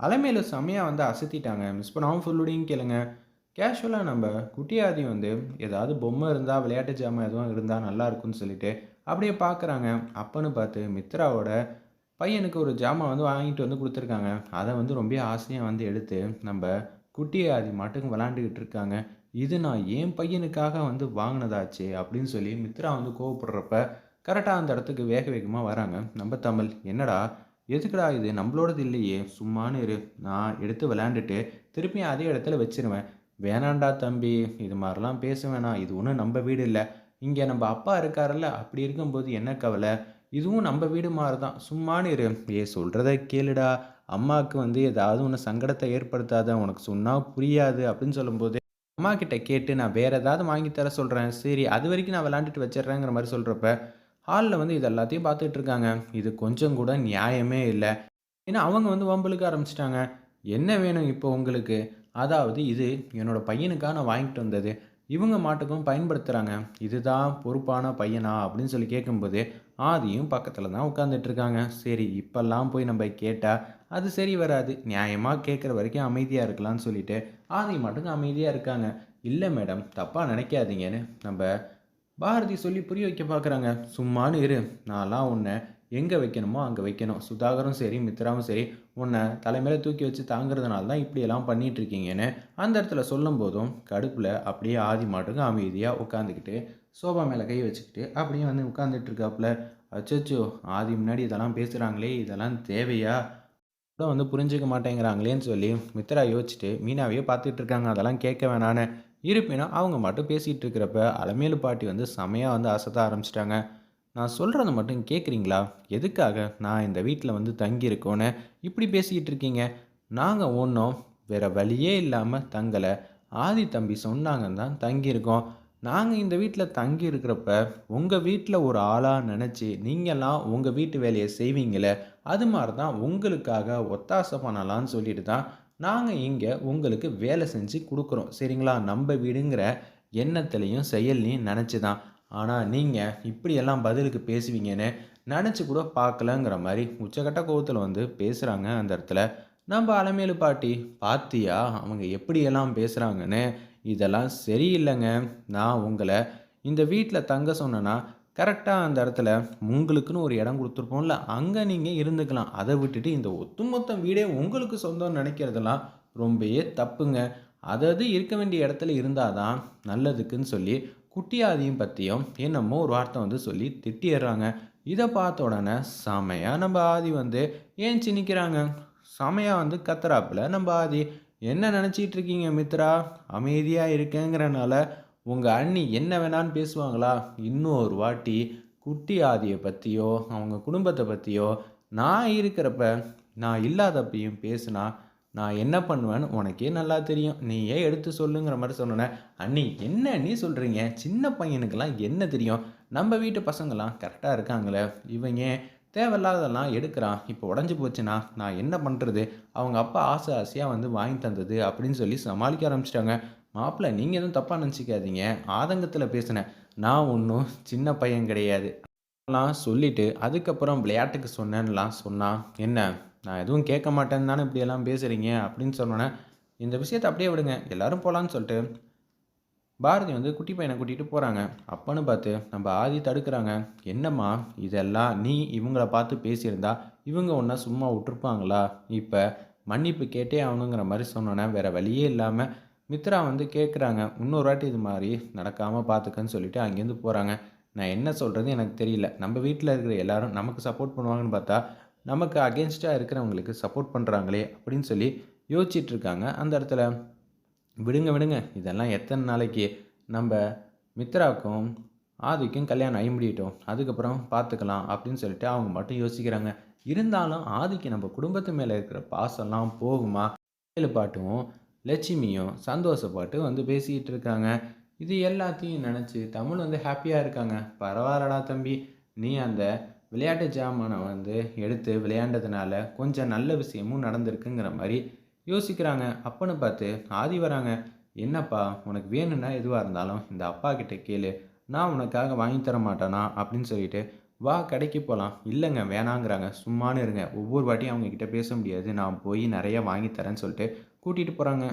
அலைமையில் செம்மையாக வந்து அசத்திட்டாங்க. மிஸ் பண்ணாமல் ஃபுல்லுடையும் கேளுங்க. கேஷுவலாக நம்ம குட்டியாதி வந்து ஏதாவது பொம்மை இருந்தால் விளையாட்டு ஜாமான் எதுவும் இருந்தால் நல்லா இருக்கும்னு சொல்லிட்டு அப்படியே பார்க்குறாங்க அப்பன்னு பார்த்து மித்ராவோட பையனுக்கு ஒரு ஜாமான் வந்து வாங்கிட்டு வந்து கொடுத்துருக்காங்க. அதை வந்து ரொம்ப ஆசையாக வந்து எடுத்து நம்ம குட்டியாதி மட்டும் விளாண்டுக்கிட்டு இருக்காங்க. இது நான் என் பையனுக்காக வந்து வாங்கினதாச்சு அப்படின்னு சொல்லி மித்ரா வந்து கோவப்படுறப்ப கரெக்டாக அந்த இடத்துக்கு வேக வேகமாக வராங்க. நம்ம தமிழ் என்னடா எதுக்குடா இது? நம்மளோடது இல்லையே. சும்மானு இரு. நான் எடுத்து விளையாண்டுட்டு திருப்பி அதே இடத்துல வச்சிருவேன். வேணாண்டா தம்பி. இது மாதிரிலாம் பேச வேணாம். இது ஒன்றும் நம்ம வீடு இல்லை. இங்கே நம்ம அப்பா இருக்காருல்ல. அப்படி இருக்கும்போது என்ன கவலை? இதுவும் நம்ம வீடு மாதிரி தான் சும்மானு இரு. ஏ சொல்கிறத கேளுடா. அம்மாவுக்கு வந்து ஏதாவது ஒன்று சங்கடத்தை ஏற்படுத்தாத. உனக்கு சொன்னால் புரியாது அப்படின்னு சொல்லும்போது அம்மா கிட்ட கேட்டு நான் வேறு ஏதாவது வாங்கி தர சொல்கிறேன் சரி அது வரைக்கும் நான் விளாண்டுட்டு வச்சிடுறேங்கிற மாதிரி சொல்கிறப்ப ஹாலில் வந்து இது எல்லாத்தையும் பார்த்துட்டு இருக்காங்க இது கொஞ்சம் கூட நியாயமே இல்லை. ஏன்னா அவங்க வந்து வம்பளுக்க ஆரம்பிச்சிட்டாங்க. என்ன வேணும் இப்போ உங்களுக்கு? அதாவது இது என்னோடய பையனுக்காக நான் வாங்கிட்டு வந்தது. இவங்க மாட்டுக்கும் பயன்படுத்துகிறாங்க இதுதான் பொறுப்பான பையனா? அப்படின்னு சொல்லி கேட்கும்போது ஆதியும் பக்கத்தில் தான் உட்காந்துட்ருக்காங்க சரி இப்போல்லாம் போய் நம்ம கேட்டால் அது சரி வராது. நியாயமாக கேட்குற வரைக்கும் அமைதியாக இருக்கலாம்னு சொல்லிட்டு ஆதி மட்டும் அமைதியாக இருக்காங்க. இல்லை மேடம் தப்பாக நினைக்காதீங்கன்னு நம்ம பாரதி சொல்லி புரிய வைக்க பார்க்குறாங்க. சும்மானு இரு. நான்லாம் உன்னை எங்கே வைக்கணுமோ அங்கே வைக்கணும். சுதாகரும் சரி மித்ராவும் சரி உன்னை தலைமையில தூக்கி வச்சு தாங்கிறதுனால தான் இப்படியெல்லாம் பண்ணிகிட்ருக்கீங்கன்னு அந்த இடத்துல சொல்லும் போதும் கடுப்பில் அப்படியே ஆதி மாட்டுக்கு அமைதியாக உட்காந்துக்கிட்டு சோபா மேலே கை வச்சுக்கிட்டு அப்படியே வந்து உட்காந்துட்ருக்காப்புல அச்சோ ஆதி முன்னாடி இதெல்லாம் பேசுகிறாங்களே இதெல்லாம் தேவையா? கூட வந்து புரிஞ்சுக்க மாட்டேங்கிறாங்களேன்னு சொல்லி மித்ரா யோசிச்சுட்டு மீனாவையே பார்த்துட்டு இருக்காங்க அதெல்லாம் கேட்க வேணான்னு. இருப்பினும் அவங்க மட்டும் பேசிகிட்டு இருக்கிறப்ப அலமேலு பாட்டி வந்து செமையாக வந்து அசத்த ஆரம்பிச்சிட்டாங்க. நான் சொல்கிறத மட்டும் கேட்குறீங்களா எதுக்காக நான் இந்த வீட்டில் வந்து தங்கியிருக்கோன்னு இப்படி பேசிக்கிட்டு இருக்கீங்க? நாங்கள் ஒன்றும் வேறு வழியே இல்லாமல் தங்கலை. ஆதி தம்பி சொன்னாங்கன்னு தான் தங்கியிருக்கோம். நாங்கள் இந்த வீட்டில் தங்கி இருக்கிறப்ப உங்கள் வீட்டில் ஒரு ஆளாக நினச்சி நீங்களாம் உங்கள் வீட்டு வேலையை செய்வீங்களே? அது மாதிரி தான் உங்களுக்காக ஒத்தாசை பண்ணலான்னு சொல்லிட்டு தான் நாங்கள் இங்கே உங்களுக்கு வேலை செஞ்சு கொடுக்குறோம். சரிங்களா? நம்ம வீடுங்கிற எண்ணத்துலையும் செயல்லையும் நினச்சி தான் ஆனால் நீங்கள் இப்படியெல்லாம் பதிலுக்கு பேசுவீங்கன்னு நினச்சி கூட பார்க்கலங்கிற மாதிரி உச்சக்கட்ட கோவத்தில் வந்து பேசுகிறாங்க அந்த இடத்துல. நம்ம அலமேலு பாட்டி பாத்தியா அவங்க எப்படியெல்லாம் பேசுகிறாங்கன்னு இதெல்லாம் சரியில்லைங்க. நான் உங்களை இந்த வீட்டில் தங்க சொன்னேன்னா கரெக்டாக அந்த இடத்துல உங்களுக்குன்னு ஒரு இடம் கொடுத்துருப்போம்ல அங்கே நீங்கள் இருந்துக்கலாம். அதை விட்டுட்டு இந்த ஒத்துமொத்த வீடே உங்களுக்கு சொந்தம்னு நினைக்கிறதெல்லாம் ரொம்பவே தப்புங்க. அதாவது இருக்க வேண்டிய இடத்துல இருந்தால் தான் நல்லதுக்குன்னு சொல்லி குட்டியாதியும் பற்றியும் என்னமோ ஒரு வார்த்தை வந்து சொல்லி திட்டிடுறாங்க. இதை பார்த்த உடனே செமையாக நம்ம ஆதி வந்து ஏன் சின்னிக்கிறாங்க செமையாக வந்து கத்துறாப்புல நம்ம ஆதி. என்ன நினச்சிட்டு இருக்கீங்க மித்ரா? அமைதியாக இருக்கேங்கிறனால உங்கள் அண்ணி என்ன வேணான்னு பேசுவாங்களா? இன்னொரு வாட்டி குட்டி ஆதியை பற்றியோ அவங்க குடும்பத்தை பற்றியோ நான் இருக்கிறப்ப நான் இல்லாதப்பையும் பேசுனா நான் என்ன பண்ணுவேன்னு உனக்கே நல்லா தெரியும். நீ ஏன் எடுத்து சொல்லுங்கிற மாதிரி சொன்னேன் அண்ணி என்ன நீ சொல்கிறீங்க சின்ன பையனுக்கெல்லாம் என்ன தெரியும்? நம்ம வீட்டு பசங்களாம் கரெக்டாக இருக்காங்களே? இவங்க தேவையில்லாததெல்லாம் எடுக்கிறான்? இப்போ உடஞ்சி போச்சுன்னா நான் என்ன பண்ணுறது அவங்க அப்பா ஆசை ஆசையாக வந்து வாங்கி தந்தது அப்படின்னு சொல்லி சமாளிக்க ஆரம்பிச்சிட்டாங்க. மாப்பிள்ளை நீங்கள் எதுவும் தப்பாக நினச்சிக்காதீங்க. ஆதங்கத்தில் பேசினேன். நான் ஒன்றும் சின்ன பையன் கிடையாது. நான் சொல்லிவிட்டு அதுக்கப்புறம் விளையாட்டுக்கு சொன்னேன்னெலாம் சொன்னான் என்ன நான் எதுவும் கேட்க மாட்டேன்னு தானே இப்படியெல்லாம் பேசுகிறீங்க அப்படின்னு சொன்னோன்னே இந்த விஷயத்தை அப்படியே விடுங்க. எல்லாரும் போகலான்னு சொல்லிட்டு. பாரதி வந்து குட்டி பையனை கூட்டிகிட்டு போகிறாங்க அப்பன்னு பார்த்து நம்ம ஆதி தடுக்கிறாங்க. என்னம்மா இதெல்லாம் நீ இவங்கள பார்த்து பேசியிருந்தா இவங்க ஒன்றா சும்மா விட்டுருப்பாங்களா? இப்போ மன்னிப்பு கேட்டே ஆகணுங்கிற மாதிரி சொன்னோன்னே வேறு வழியே இல்லாமல் மித்ரா வந்து கேட்குறாங்க இன்னொரு வாட்டி இது மாதிரி நடக்காமல் பார்த்துக்கன்னு சொல்லிட்டு அங்கேருந்து போகிறாங்க நான் என்ன சொல்கிறது எனக்கு தெரியல. நம்ம வீட்டில் இருக்கிற எல்லாரும் நமக்கு சப்போர்ட் பண்ணுவாங்கன்னு பார்த்தா நமக்கு அகேன்ஸ்டாக இருக்கிறவங்களுக்கு சப்போர்ட் பண்ணுறாங்களே அப்படின்னு சொல்லி யோசிச்சுட்டு இருக்காங்க அந்த இடத்துல விடுங்க விடுங்க. இதெல்லாம் எத்தனை நாளைக்கு? நம்ம மித்ராவுக்கும் ஆதிக்கும் கல்யாணம் ஆகி முடியட்டும். அதுக்கப்புறம் பார்த்துக்கலாம் அப்படின்னு சொல்லிட்டு அவங்க மட்டும் யோசிக்கிறாங்க. இருந்தாலும் ஆதிக்கு நம்ம குடும்பத்து மேலே இருக்கிற பாசம்லாம் போகுமா? பாட்டும் லட்சுமியும் சந்தோஷப்பட்டு வந்து பேசிக்கிட்டு இருக்காங்க இது எல்லாத்தையும் நினச்சி தமிழ் வந்து ஹாப்பியாக இருக்காங்க. பரவாயில்லடா தம்பி. நீ அந்த விளையாட்டு ஜாமானை வந்து எடுத்து விளையாண்டதுனால கொஞ்சம் நல்ல விஷயமும் நடந்திருக்குங்கிற மாதிரி யோசிக்கிறாங்க. அப்பன்னு பார்த்து ஆதி வராங்க. என்னப்பா உனக்கு வேணும்னா எதுவாக இருந்தாலும் இந்த அப்பா கிட்ட கேளு. நான் உனக்காக வாங்கி தர மாட்டேனா? அப்படின்னு சொல்லிட்டு வா கடைக்கு போகலாம் இல்லைங்க வேணாங்கிறாங்க. சும்மானு இருங்க. ஒவ்வொரு வாட்டியும் அவங்க கிட்ட பேச முடியாது. நான் போய் நிறைய வாங்கி தரேன்னு சொல்லிட்டு கூட்டிகிட்டு போகிறாங்க